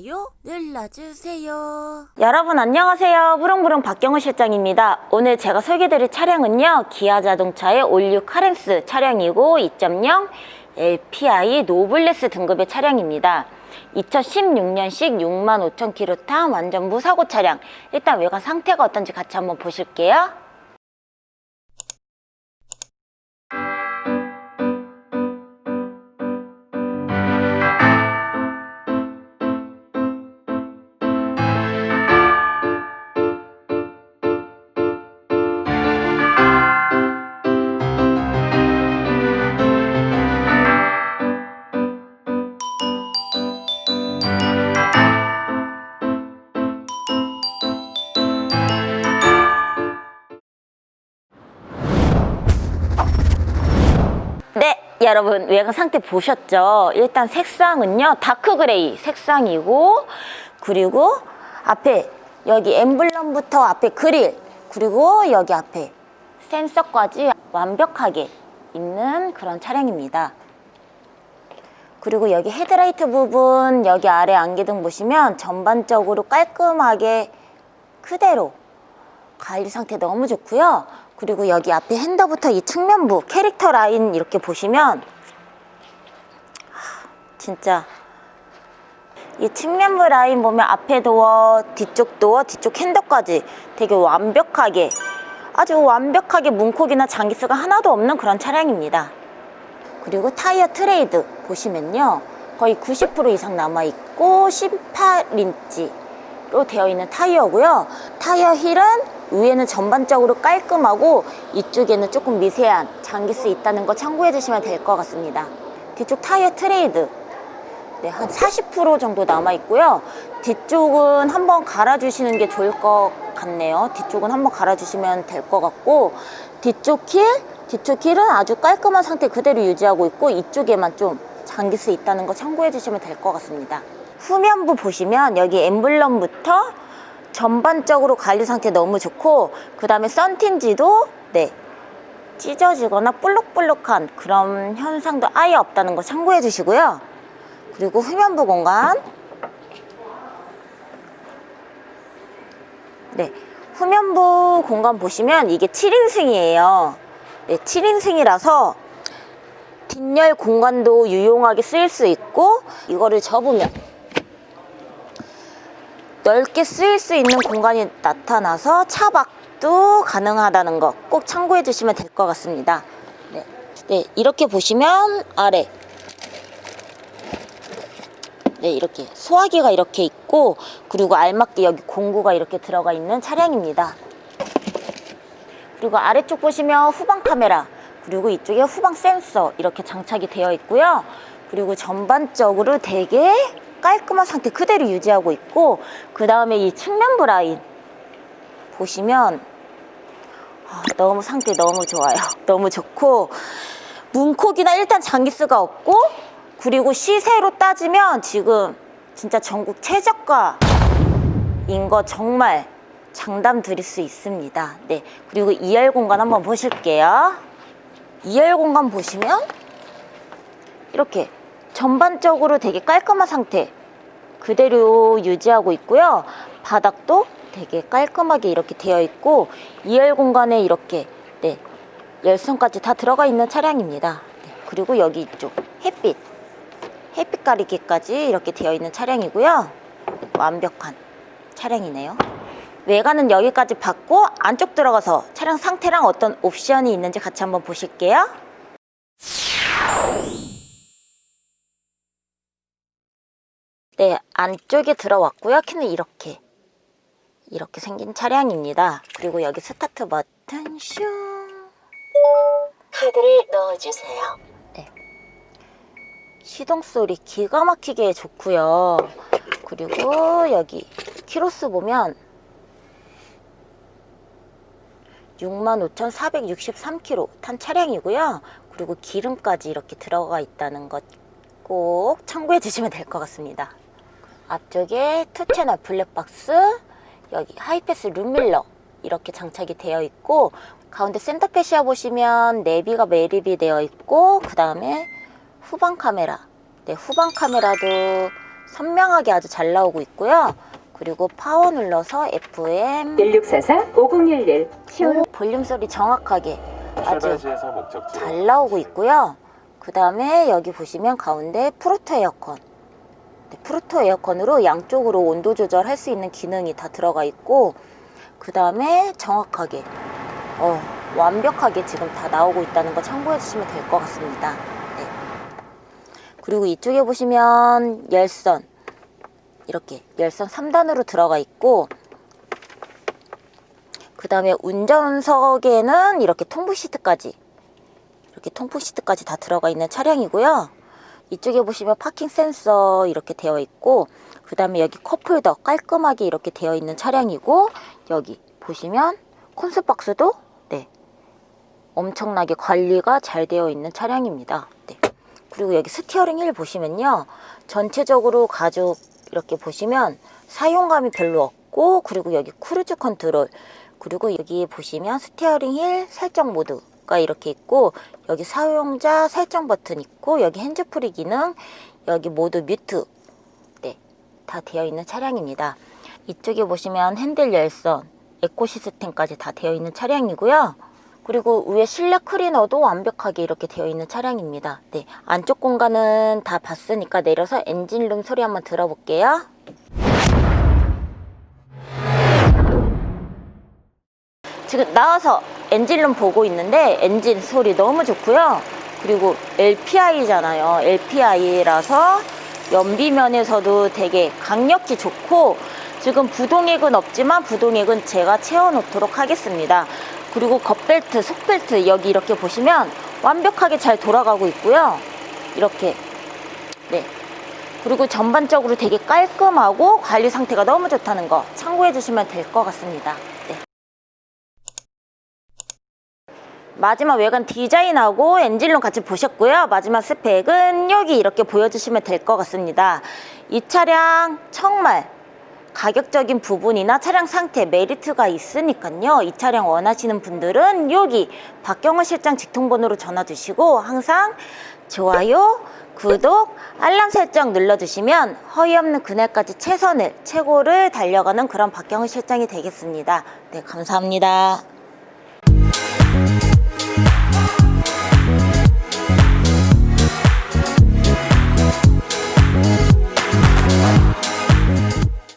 좋아요 눌러주세요. 여러분 안녕하세요. 부릉부릉 박경호 실장입니다. 오늘 제가 소개드릴 차량은요. 기아 자동차의 올류 카렌스 차량이고 2.0 LPI 노블레스 등급의 차량입니다. 2016년식 6만 5천 킬로 탄 완전 무사고 차량. 일단 외관 상태가 어떤지 같이 한번 보실게요. 여러분 외관 상태 보셨죠? 일단 색상은요 다크 그레이 색상이고 그리고 앞에 여기 엠블럼부터 앞에 그릴 그리고 여기 앞에 센서까지 완벽하게 있는 그런 차량입니다. 그리고 여기 헤드라이트 부분 여기 아래 안개등 보시면 전반적으로 깔끔하게 그대로 관리 상태 너무 좋고요. 그리고 여기 앞에 핸더부터 이 측면부 캐릭터 라인 이렇게 보시면 하, 진짜 이 측면부 라인 보면 앞에 도어, 뒤쪽 도어, 뒤쪽 핸더까지 되게 완벽하게 아주 완벽하게 문콕이나 장기스가 하나도 없는 그런 차량입니다. 그리고 타이어 트레이드 보시면요. 거의 90% 이상 남아있고 18인치로 되어 있는 타이어고요. 타이어 힐은 위에는 전반적으로 깔끔하고 이쪽에는 조금 미세한 장기스 있다는 거 참고해 주시면 될 것 같습니다. 뒤쪽 타이어 트레이드 네, 한 40% 정도 남아 있고요. 뒤쪽은 한번 갈아주시는 게 좋을 것 같네요. 뒤쪽은 한번 갈아주시면 될 것 같고 뒤쪽 킬, 뒤쪽 킬은 아주 깔끔한 상태 그대로 유지하고 있고 이쪽에만 좀 장기스 있다는 거 참고해 주시면 될 것 같습니다. 후면부 보시면 여기 엠블럼부터 전반적으로 관리 상태 너무 좋고 그 다음에 썬틴지도 네 찢어지거나 볼록볼록한 그런 현상도 아예 없다는 거 참고해 주시고요. 그리고 후면부 공간 네 후면부 공간 보시면 이게 7인승이에요 네 7인승이라서 뒷열 공간도 유용하게 쓰일 수 있고 이거를 접으면 넓게 쓰일 수 있는 공간이 나타나서 차박도 가능하다는 거꼭 참고해 주시면 될 것 같습니다 네. 네 이렇게 보시면 아래 네, 이렇게 소화기가 이렇게 있고 그리고 알맞게 여기 공구가 이렇게 들어가 있는 차량입니다. 그리고 아래쪽 보시면 후방 카메라 그리고 이쪽에 후방 센서 이렇게 장착이 되어 있고요. 그리고 전반적으로 되게 깔끔한 상태 그대로 유지하고 있고 그 다음에 이 측면부 라인 보시면 아, 너무 상태 너무 좋아요. 너무 좋고 문콕이나 일단 장기스가 없고 그리고 시세로 따지면 지금 진짜 전국 최저가인 거 정말 장담 드릴 수 있습니다. 네. 그리고 2열 공간 한번 보실게요. 2열 공간 보시면 이렇게 전반적으로 되게 깔끔한 상태 그대로 유지하고 있고요. 바닥도 되게 깔끔하게 이렇게 되어 있고 2열 공간에 이렇게 네. 열선까지 다 들어가 있는 차량입니다. 네. 그리고 여기 이쪽 햇빛 햇빛 가리기까지 이렇게 되어 있는 차량이고요. 완벽한 차량이네요. 외관은 여기까지 봤고 안쪽 들어가서 차량 상태랑 어떤 옵션이 있는지 같이 한번 보실게요. 네, 안쪽에 들어왔고요. 키는 이렇게 이렇게 생긴 차량입니다. 그리고 여기 스타트 버튼 슝 카드를 넣어주세요. 시동 소리 기가 막히게 좋고요. 그리고 여기 키로수 보면 65,463km 탄 차량이고요. 그리고 기름까지 이렇게 들어가 있다는 것 꼭 참고해 주시면 될 것 같습니다. 앞쪽에 투 채널 블랙박스, 여기 하이패스 룸밀러 이렇게 장착이 되어 있고 가운데 센터페시아 보시면 내비가 매립이 되어 있고 그 다음에 후방 카메라 네 후방 카메라도 선명하게 아주 잘 나오고 있고요. 그리고 파워 눌러서 FM 1644-5011 시온 오, 볼륨 소리 정확하게 아주 잘 나오고 있고요. 그 다음에 여기 보시면 가운데 프로토 에어컨. 네, 프로토 에어컨으로 양쪽으로 온도 조절할 수 있는 기능이 다 들어가 있고, 그 다음에 정확하게, 어, 완벽하게 지금 다 나오고 있다는 거 참고해 주시면 될 것 같습니다. 네. 그리고 이쪽에 보시면 열선. 이렇게 열선 3단으로 들어가 있고, 그 다음에 운전석에는 이렇게 통부 시트까지 이렇게 통풍 시트까지 다 들어가 있는 차량이고요. 이쪽에 보시면 파킹 센서 이렇게 되어 있고 그 다음에 여기 컵홀더 깔끔하게 이렇게 되어 있는 차량이고 여기 보시면 콘솔 박스도 네 엄청나게 관리가 잘 되어 있는 차량입니다. 네. 그리고 여기 스티어링 휠 보시면요 전체적으로 가죽 이렇게 보시면 사용감이 별로 없고 그리고 여기 크루즈 컨트롤 그리고 여기 보시면 스티어링 휠 설정 모드 가 이렇게 있고 여기 사용자 설정 버튼 있고 여기 핸즈프리 기능 여기 모드 뮤트 네, 다 되어 있는 차량입니다. 이쪽에 보시면 핸들 열선 에코 시스템까지 다 되어 있는 차량이고요. 그리고 위에 실내 클리너도 완벽하게 이렇게 되어 있는 차량입니다. 네, 안쪽 공간은 다 봤으니까 내려서 엔진룸 소리 한번 들어볼게요. 지금 나와서 엔진룸 보고 있는데 엔진 소리 너무 좋고요. 그리고 LPI잖아요. LPI라서 연비면에서도 되게 강력히 좋고 지금 부동액은 없지만 부동액은 제가 채워놓도록 하겠습니다. 그리고 겉벨트, 속벨트 여기 이렇게 보시면 완벽하게 잘 돌아가고 있고요. 이렇게 네. 그리고 전반적으로 되게 깔끔하고 관리 상태가 너무 좋다는 거 참고해 주시면 될 것 같습니다. 네. 마지막 외관 디자인하고 엔진룸 같이 보셨고요. 마지막 스펙은 여기 이렇게 보여주시면 될 것 같습니다. 이 차량 정말 가격적인 부분이나 차량 상태 메리트가 있으니까요. 이 차량 원하시는 분들은 여기 박경호 실장 직통번호로 전화 주시고 항상 좋아요, 구독, 알람 설정 눌러주시면 허위 없는 그날까지 최선을, 최고를 달려가는 그런 박경호 실장이 되겠습니다. 네, 감사합니다.